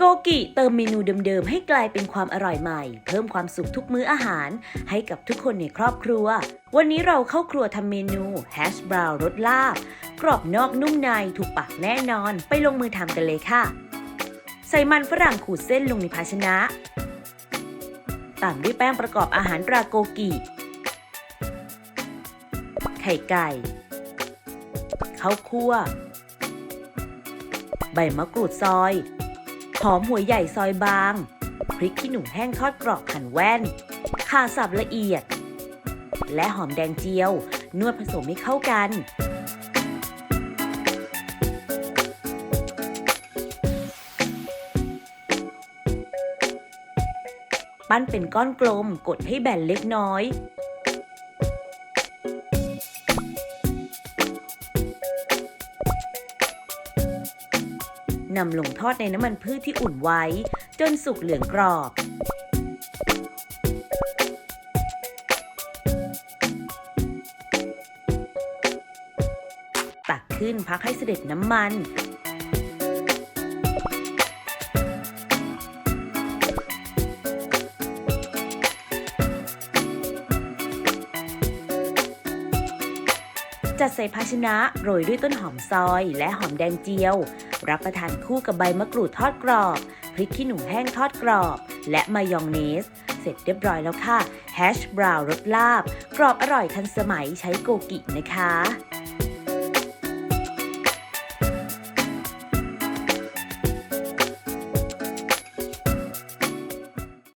โกกิเติมเมนูเดิมๆ ให้กลายเป็นความอร่อยใหม่ เพิ่มความสุขทุกมื้ออาหาร ให้กับทุกคนในครอบครัว วันนี้เราเข้าครัวทำเมนูแฮชบราวรสลาบ กรอบนอกนุ่มในถูกปากแน่นอน ไปลงมือทำกันเลยค่ะ ใส่มันฝรั่งขูดเส้นลงในภาชนะ ตามด้วยแป้งประกอบอาหารตราโกกิ ไข่ไก่ข้าวคั่ว ใบมะกรูดซอย หอมหัวใหญ่ซอยบาง พริกขี้หนูแห้งทอดกรอบหั่นแว่นข่าสับละเอียด และหอมแดงเจียว นวดผสมให้เข้ากัน ปั้นเป็นก้อนกลมกดให้แบนเล็กน้อย นำลงทอดในน้ำมันพืชที่อุ่นไว้ จนสุกเหลืองกรอบ ตักขึ้นพักให้เสด็จน้ำมัน จัดใส่ภาชนะโรยด้วยต้นหอมซอย และหอมแดงเจียว รับประทานคู่กับใบมะกรูดทอดกรอบ พริกขี้หนูแห้งทอดกรอบ และมายองเนส เสร็จเรียบร้อยแล้วค่ะแฮชบราวน์รสลาบ กรอบอร่อยทันสมัยใช้โกกินะคะ